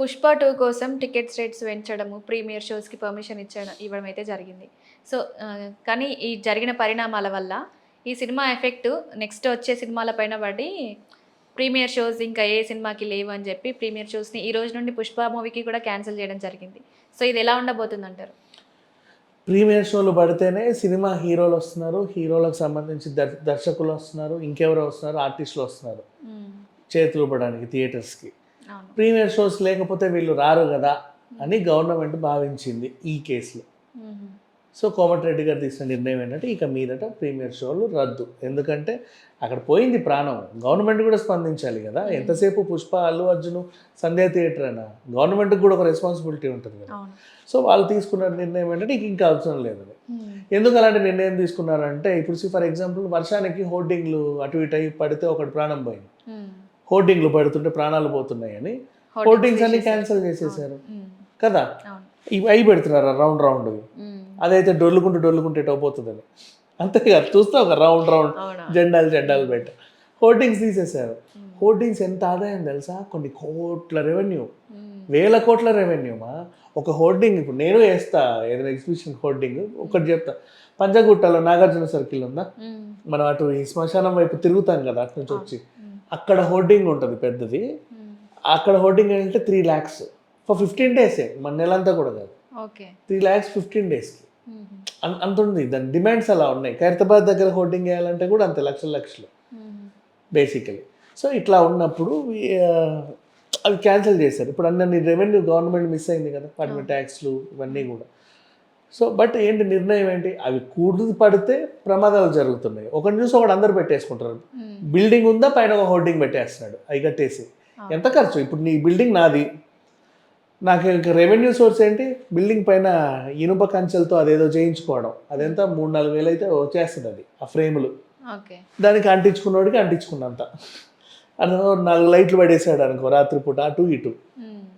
Pushpa two కోసం tickets rates పెంచడము premier షోస్కి పర్మిషన్ ఇచ్చడం ఇవ్వడం అయితే జరిగింది. సో కానీ ఈ జరిగిన పరిణామాల వల్ల ఈ సినిమా ఎఫెక్ట్ నెక్స్ట్ వచ్చే సినిమాల పైన పడి ప్రీమియర్ షోస్ ఇంకా ఏ సినిమాకి లేవు అని చెప్పి ప్రీమియర్ షోస్ని ఈ రోజు నుండి పుష్ప మూవీకి కూడా క్యాన్సిల్ చేయడం జరిగింది. సో ఇది ఎలా ఉండబోతుంది అంటారు ప్రీమియర్ షోలు పడితేనే సినిమా హీరోలు వస్తున్నారు హీరోలకు సంబంధించి దర్- దర్శకులు వస్తున్నారు ఇంకెవరో వస్తున్నారు ఆర్టిస్టులు వస్తున్నారు. చేతులు ఇవ్వడానికి థియేటర్స్కి. ప్రీమియర్ షోస్ లేకపోతే వీళ్ళు రారు కదా అని గవర్నమెంట్ భావించింది ఈ కేసులో. సో కోమటిరెడ్డి గారు తీసిన నిర్ణయం ఏంటంటే ఇక మీదట ప్రీమియర్ షోలు రద్దు. ఎందుకంటే అక్కడ పోయింది ప్రాణం. గవర్నమెంట్ కూడా స్పందించాలి కదా. ఎంతసేపు పుష్ప అల్లు అర్జున్ సంధ్యా థియేటర్ అయినా గవర్నమెంట్కి కూడా ఒక రెస్పాన్సిబిలిటీ ఉంటుంది కదా. సో వాళ్ళు తీసుకున్న నిర్ణయం ఏంటంటే ఇక ఇంకా అవసరం లేదు. ఎందుకు అలాంటి నిర్ణయం తీసుకున్నారంటే ఇప్పుడు ఫర్ ఎగ్జాంపుల్ వర్షానికి హోర్డింగ్లు అటు ఇటు అయి పడితే ఒకటి ప్రాణం పోయింది. హోర్డింగ్లు పడుతుంటే ప్రాణాలు పోతున్నాయని. హోర్డింగ్స్ అన్ని. క్యాన్సిల్ చేసేసారు. కదా? ఇవి అయి పెడుతున్నారు రౌండ్ రౌండ్. అదైతే డొల్లుకుంటూ డొల్లుకుంటే పోతుందని. అంతేగా చూస్తే ఒక రౌండ్ రౌండ్ జెండాలు జెండాలు పెట్ట. హోర్డింగ్స్ తీసేశారు. హోర్డింగ్స్ ఎంత ఆదాయం తెలుసా? కొన్ని కోట్ల రెవెన్యూ. వేల కోట్ల రెవెన్యూమా ఒక హోర్డింగ్ ఇప్పుడు నేను వేస్తా ఏదైనా ఎగ్జిబిషన్ హోర్డింగ్ ఒకటి చెప్తా. పంజగుట్టలో నాగార్జున సర్కిల్ ఉందా. మనం అటు ఈ శ్మశానం వైపు తిరుగుతాం కదా అటు నుంచి వచ్చి. అక్కడ హోర్డింగ్ ఉంటుంది పెద్దది. అక్కడ హోర్డింగ్ ఏంటంటే త్రీ ల్యాక్స్ ఫర్ ఫిఫ్టీన్ డేసే మన నెలంతా కూడా కాదు. ఓకే. త్రీ ల్యాక్స్ ఫిఫ్టీన్ డేస్కి అంత ఉంది. దాని డిమాండ్స్ అలా ఉన్నాయి. ఖైరతాబాద్ దగ్గర హోర్డింగ్ వేయాలంటే కూడా అంత లక్షల లక్షలు. బేసికలీ సో ఇట్లా ఉన్నప్పుడు అవి క్యాన్సిల్ చేశారు. ఇప్పుడు అన్ని రెవెన్యూ గవర్నమెంట్ మిస్ అయింది కదా. వాటి ట్యాక్స్లు ఇవన్నీ కూడా. సో బట్ ఏంటి నిర్ణయం ఏంటి? అవి కూడుదు పడితే ప్రమాదాలు జరుగుతున్నాయి. ఒకటి చూసి ఒకటి అందరు పెట్టేసుకుంటారు. బిల్డింగ్ ఉందా? పైన ఒక హోర్డింగ్ పెట్టేస్తున్నాడు. అవి కట్టేసి. ఎంత ఖర్చు? ఇప్పుడు నీ బిల్డింగ్ నాది. నాకు ఇక రెవెన్యూ సోర్స్ ఏంటి? బిల్డింగ్ పైన ఇనుప కంచెలతో అదేదో చేయించుకోవడం. అదెంత మూడు నాలుగు వేలు అయితే వచ్చేస్తుంది అది ఆ ఫ్రేములు. దానికి అంటించుకున్నోడికి అంటించుకున్నంత. అదో నాలుగు లైట్లు పడేసాడు అనుకో రాత్రిపూట. అటు ఇటు.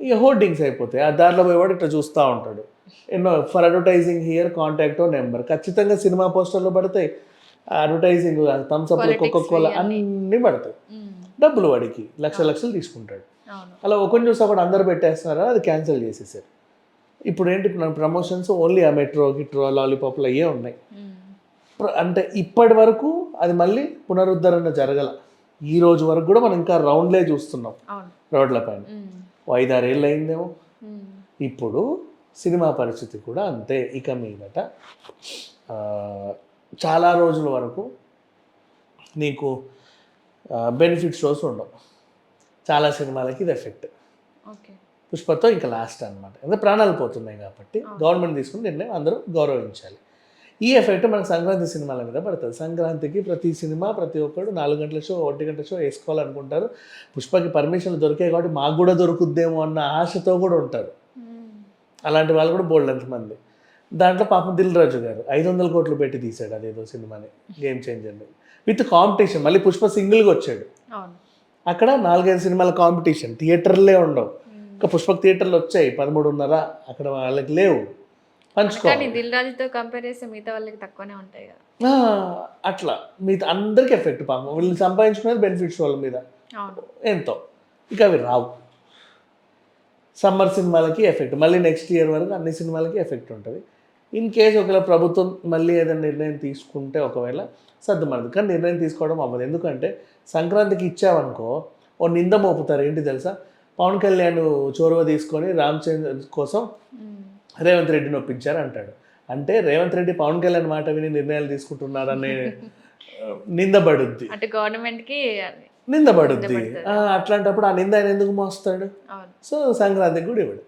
ఇక హోర్డింగ్స్ అయిపోతాయి. ఆ దారిలో పోయేవాడు ఇట్లా చూస్తూ ఉంటాడు. ఎన్నో for advertising here contact number. ఖచ్చితంగా సినిమా పోస్టర్లు పడతాయి. Advertising Thums Up Politics coca cola అన్నీ. పడతాయి. డబ్బులు వాడికి లక్ష లక్షలు తీసుకుంటాడు. అలా ఒకరిని చూసి ఒకటి అందరు పెట్టేస్తున్నారా? అది క్యాన్సిల్ చేసేసారు. ఇప్పుడు ఏంటి ప్రమోషన్స్ ఓన్లీ ఆ మెట్రో గిట్రో లాలీపాప్లు అయ్యే ఉన్నాయి. అంటే ఇప్పటి వరకు అది మళ్ళీ పునరుద్ధరణ జరగల. ఈ రోజు వరకు కూడా మనం ఇంకా రౌండ్లే చూస్తున్నాం రోడ్ల పైన. ఐదారేళ్ళు అయిందేమో. ఇప్పుడు సినిమా పరిస్థితి కూడా అంతే. ఇక మీదట చాలా రోజుల వరకు నీకు బెనిఫిట్ షోస్ ఉండవు. చాలా సినిమాలకి ఇది ఎఫెక్ట్. ఓకే. పుష్పతో ఇంకా లాస్ట్ అనమాట ఎందుకంటే ప్రాణాలు పోతున్నాయి కాబట్టి గవర్నమెంట్ తీసుకుని నిర్ణయం అందరూ గౌరవించాలి. ఈ ఎఫెక్ట్ మనకు సంక్రాంతి సినిమాల మీద పడుతుంది. సంక్రాంతికి ప్రతి సినిమా ప్రతి ఒక్కడు నాలుగు గంటల షో ఒకటి గంటల షో వేసుకోవాలనుకుంటారు. పుష్పకి పర్మిషన్లు దొరికాయి కాబట్టి మాకు కూడా దొరుకుద్దేమో అన్న ఆశతో కూడా ఉంటారు. అలాంటి వాళ్ళు కూడా బోల్డ్ ఎంతమంది. దాంట్లో పాపం దిల్ రాజు గారు ఐదు వందల కోట్లు పెట్టి తీశాడు అదేదో సినిమాని గేమ్ చేంజర్ని విత్ కాంపిటీషన్ మళ్ళీ పుష్ప సింగిల్గా వచ్చాడు. అక్కడ నాలుగైదు సినిమాల కాంపిటీషన్ థియేటర్లే ఉండవు. ఇంకా పుష్పక్ థియేటర్లు వచ్చాయి పదమూడున్నర అక్కడ వాళ్ళకి లేవు. పంచుకోవాలి దిల్ రాజుతో కంపేర్ చేస్తే మిగతా వాళ్ళకి తక్కువనే ఉంటాయి కదా. అట్లా. మిగతా అందరికి ఎఫెక్ట్ పాపం. వీళ్ళు సంపాదించుకునేది బెనిఫిట్స్ వాళ్ళ మీద. ఎంతో. ఇక అవి రావు. సమ్మర్ సినిమాలకి ఎఫెక్ట్ మళ్ళీ నెక్స్ట్ ఇయర్ వరకు అన్ని సినిమాలకి ఎఫెక్ట్ ఉంటుంది. ఇన్ కేస్ ఒకవేళ ప్రభుత్వం మళ్ళీ ఏదైనా నిర్ణయం తీసుకుంటే ఒకవేళ సర్దుమనదు కానీ నిర్ణయం తీసుకోవడం అవ్వదు. ఎందుకంటే సంక్రాంతికి ఇచ్చావనుకో ఓ నింద మోపుతారు. ఏంటి తెలుసా? పవన్ కళ్యాణ్ చొరవ తీసుకొని రామచంద్ర కోసం. రేవంత్ రెడ్డిని ఒప్పించారు అంటాడు. అంటే రేవంత్ రెడ్డి పవన్ కళ్యాణ్ మాట విని నిర్ణయాలు తీసుకుంటున్నారనే నిందబడుద్ది. అటు గవర్నమెంట్కి నిందబడుద్ది అట్లాంటప్పుడు ఆ నింద ఆయన ఎందుకు మోస్తాడు? సో సంక్రాంతికి కూడా ఇవ్వడు.